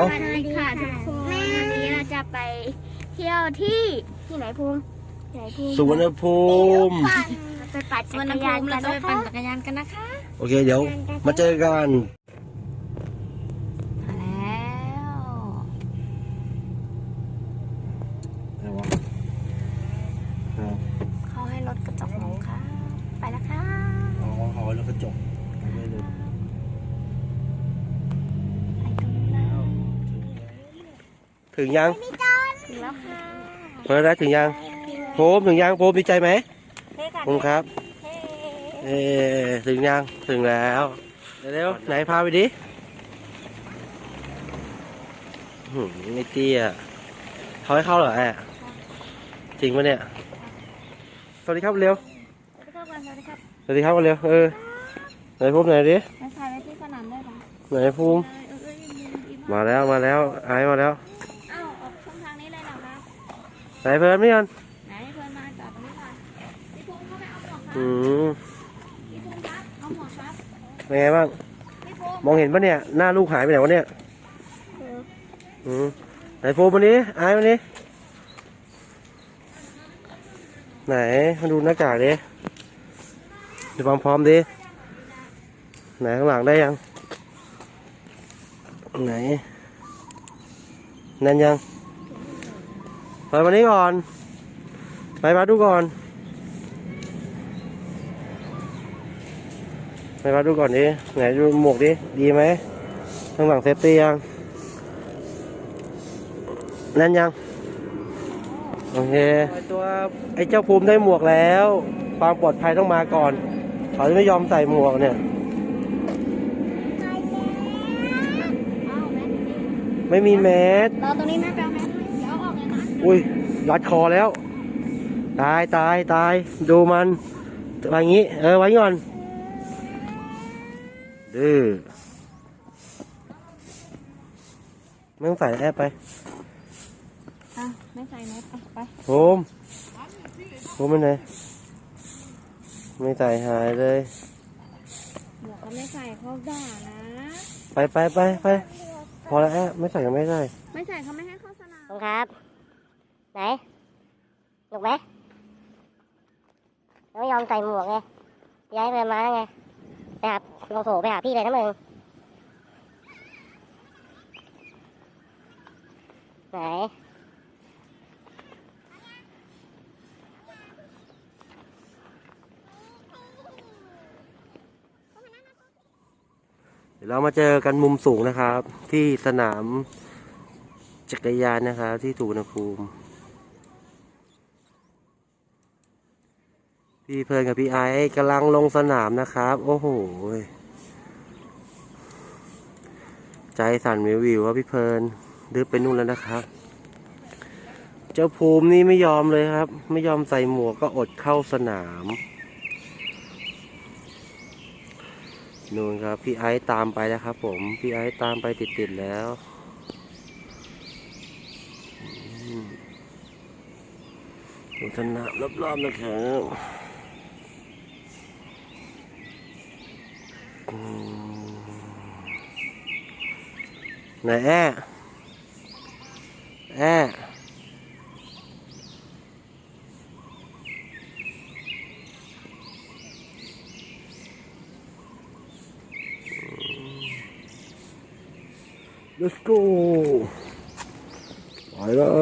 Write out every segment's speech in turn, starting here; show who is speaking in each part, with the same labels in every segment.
Speaker 1: เอา
Speaker 2: สวัสดีค่ะทุกคนวันนี้เราจะไปเที่ยวที่ที่ไหนภูมิที่ไหนภูมิ
Speaker 1: สุวรรณภูมิ
Speaker 2: ไปปั่นจั
Speaker 3: วัน
Speaker 2: กร
Speaker 3: น้ำ
Speaker 2: ยาน
Speaker 3: ภูมิ
Speaker 2: กั
Speaker 3: เรา
Speaker 2: น
Speaker 3: จะไป
Speaker 2: นะ
Speaker 3: ปั่น
Speaker 2: คะ
Speaker 3: จักรยานกันนะคะ
Speaker 1: โอเคเดี๋ยวมาเจอกัน
Speaker 3: มาแล้ว
Speaker 1: อะไรวะอ๋อ
Speaker 3: เขาให้รถกระจกลงค่ะ ไปแล้วค่ะ
Speaker 1: อ๋อเอาไว้แล้วก็จบเอาไว้เลย
Speaker 3: ไปตรงนี้แล้ว
Speaker 1: ถึงยัง
Speaker 3: ถึงแล้วค่ะ
Speaker 1: เพิร์ดถึงยังโพมถึงยังโพมดีใจไหม
Speaker 3: เฮ้ค่ะ
Speaker 1: โพมครับ
Speaker 3: เฮ้
Speaker 1: เอ๊ถึงยังถึงแล้วเร็วๆไหนพาไปดิหืมไอ้เตี้ยเขาให้เข้าเหรอแอะจริงปะเนี่ยสวัสดีครับเร็ว
Speaker 3: สวัสดีครับสวัสดีครับ
Speaker 1: สวัสดีครับเร็วเออไหนภูมิไหนดิ
Speaker 3: มาถ่ายไว้ที่สนามได้ปะ
Speaker 1: ไหนภูมิ
Speaker 3: เออเออยิ้มยิ้ม
Speaker 1: มาแล้วมาแล้วไอ้มาแล้ว
Speaker 3: อ้าวออกช่องทางนี้เลยเหรอครับ
Speaker 1: ไหนเพิ่นไม่ยัน
Speaker 3: ไหนเพื่อนมาจอดตรงนี้ก่อนพี่ภูมิเข้าไปเอาหมวกครับ
Speaker 1: อืม
Speaker 3: พี่ภูมิครับเอาหมวกครับ
Speaker 1: เป็นไงบ้าง
Speaker 3: พี่ภูมิ
Speaker 1: มองเห็นปะเนี่ย หน้าลูกหายไปไหนวะเนี่ย อืมไหนภูมิวันนี้ไอ้วันนี้ ไหนมาดูหน้ากากดิดูความพร้อมดิ ไหนข้างหลังได้ยัง ไหนแนั่นยัง ไปวันนี้ก่อน ไปมาดูก่อน ไปมาดูก่อนดิ ไหนดูหมวกดิ ดีไหมข้างหลังเซฟตี้ยังนั่นยัง โอเค ตัวไอ้เจ้าภูมิได้หมวกแล้ว ความปลอดภัยต้องมาก่อน เขาจะไม่ยอมใส่หมวกเนี่ย
Speaker 3: อ้าวแม่
Speaker 1: ไม่มีแมส
Speaker 3: รอตรงนี้แม่แป อกเลยนะ
Speaker 1: อุ้ยรัดคอแล้ว ตายตายตายดูมันไว้อย่างงี้ เออไว้ก่อนดื้อไม่ต้องใส่แอบไป
Speaker 3: อะไม่ใส่แมสอะไป
Speaker 1: โฮมโฮมไปไหนไม่ใส่หายเลย
Speaker 3: หมวกก็ไม่ใส่เขาด่านะ
Speaker 1: ไปไปไปไปพอแล้วแอบไม่ใส่ก็ไม่ได้
Speaker 3: ไม่ใส่เขาไม่ให้เข้าสนาม
Speaker 2: ภูมิครับ ไหนหนุกไหมไม่ยอมใส่หมวกไงย้ายไปมาไงไปหาโอ้โหไปหาพี่เลยนะมึงไหน
Speaker 1: เดี๋ยวเรามาเจอกันมุมสูงนะครับ ที่สนามจักรยานนะครับ ที่สุวรรณภูมิ พี่เพลินกับพี่ไอซ์กำลังลงสนามนะครับ โอ้โห ใจสั่นวิววิวว่าพี่เพลินดื้อไปนู่นแล้วนะครับ เจ้าภูมินี่ไม่ยอมเลยครับ ไม่ยอมใส่หมวกก็อดเข้าสนามนู่นครับ พี่ไอซ์ตามไปแล้วครับ ผม พี่ไอซ์ตามไปติดๆแล้วดูสนามรอบๆนะครับอืม ไหนแอ้แอ้ Let's go ไปแล้ว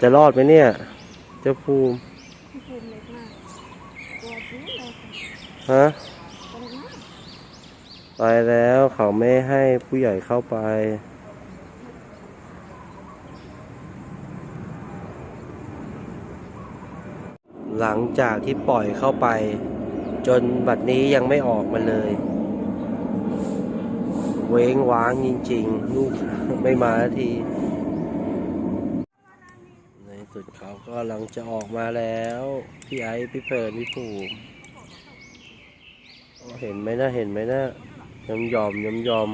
Speaker 1: จะรอดไหมเนี่ย เจ้าภูมิ
Speaker 3: พี่ภูมิเล็กมากตัวจี๊ดเลยค่ะ
Speaker 1: ฮะ ไปแล้วเขาไม่ให้ผู้ใหญ่เข้าไป หลังจากที่ปล่อยเข้าไป จนบัดนี้ยังไม่ออกมาเลย เว้งว้างจริงๆ ลูกไม่มาที ในสุดเขาก็กำลังจะออกมาแล้ว พี่ไอ้พี่เพลินพี่ภูมิ เห็นไหมนะเห็นไหมนะยอมยอมยอมยอม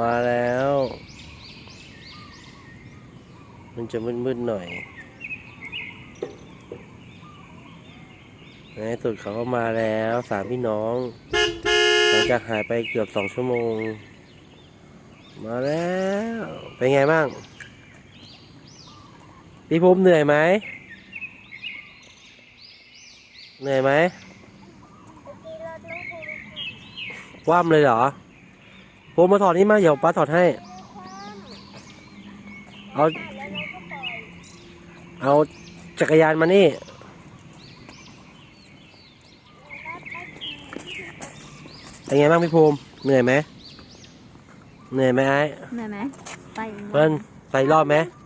Speaker 1: มาแล้ว มันจะมืดๆหน่อยในสุดเขาก็มาแล้วสามพี่น้อง หลังจากหายไปเกือบสองชั่วโมง มาแล้ว เป็นไงบ้างพี่ภูมิเหนื่อยไหมเหนื่อยไหม คว่ำเลยเหรอภูมิมาถอดนี่มาเดี๋ยวป้าถอดให้ เอา เอาจักรยานมานี่ เป็นไงบ้างพี่ภูมิเหนื่อยไหมเหนื่อยไหมไอ้
Speaker 3: เหนื่อยไหมไปอีก
Speaker 1: เพิ่นใส่รอบไหม
Speaker 3: ไ